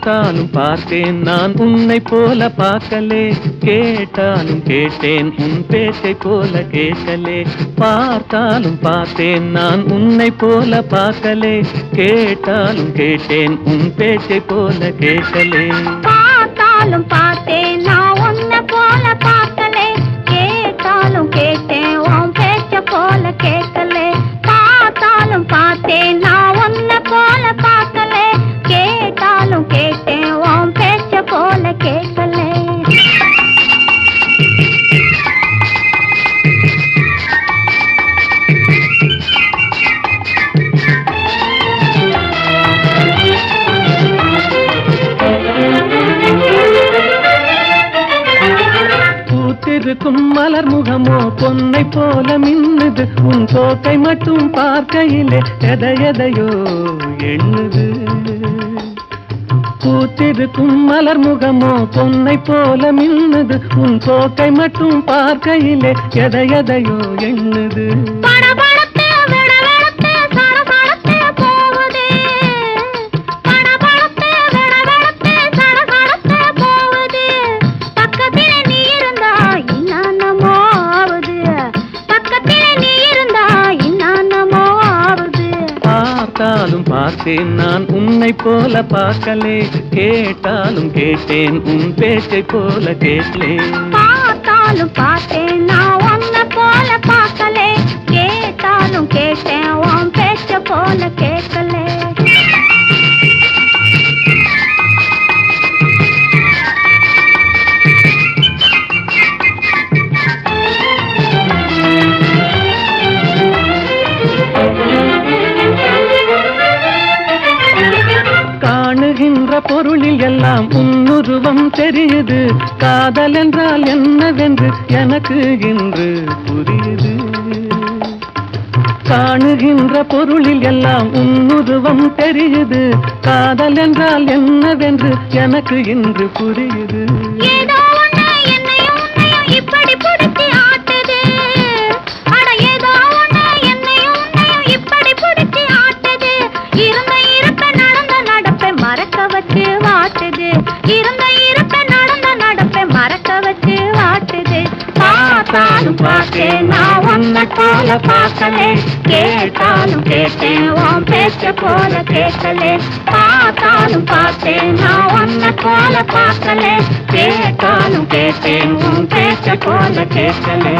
பார்த்தாலும் பார்த்தேன் நான் உன்னை போல பார்க்கலே. கேட்டாலும் கேட்டேன் உன் பேச்சை போல கேட்கலே. பார்த்தாலும் பார்த்தேன் நான் உன்னை போல பார்க்கலே. கேட்டாலும் கேட்டேன் உன் பேச்சை போல கேட்கலே. பார்த்தாலும் பார்த்தேன் இருக்கும் மலர் முகமோ பொன்னை போல மின்னுது. உன் போக்கை மட்டும் பார்க்கையிலே எதை எதையோ எண்ணுது. பூத்திருக்கும் மலர் முகமோ பொன்னை போல மின்னுது. உன் போக்கை மட்டும் பார்க்கையிலே எதை எதையோ எண்ணுது. பார்த்தேன் நான் உன்னை போல பார்க்கலே. கேட்டாலும் கேட்டேன் உன் பேச்சை போல கேட்டே பார்த்தாலும் பார்த்தேன் நான் உன்னை போல பார்க்கலே. கேட்டாலும் கேட்டேன் உன் பேச்சை போல கே காணுகின்ற பொருளில் எல்லாம் உன்னுருவம் தெரியுது. காதல் என்றால் என்னவென்று எனக்கு இன்று புரியுது. காணுகின்ற பொருளில் எல்லாம் உன்னுருவம் தெரியுது. காதல் என்றால் என்னவென்று எனக்கு இன்று புரியுது. பார்த்தாலும் பார்த்தேன் நான் உன்னை போல பார்க்கலே. கேட்டாலும் கேட்டேன் உன் பேச்ச போல கேட்கலே. பார்த்தாலும் பார்த்தேன் நான் உன்னை போல பார்க்கலே. கேட்டாலும் கேட்டேன் உன் பேச்ச போல கேட்கலே.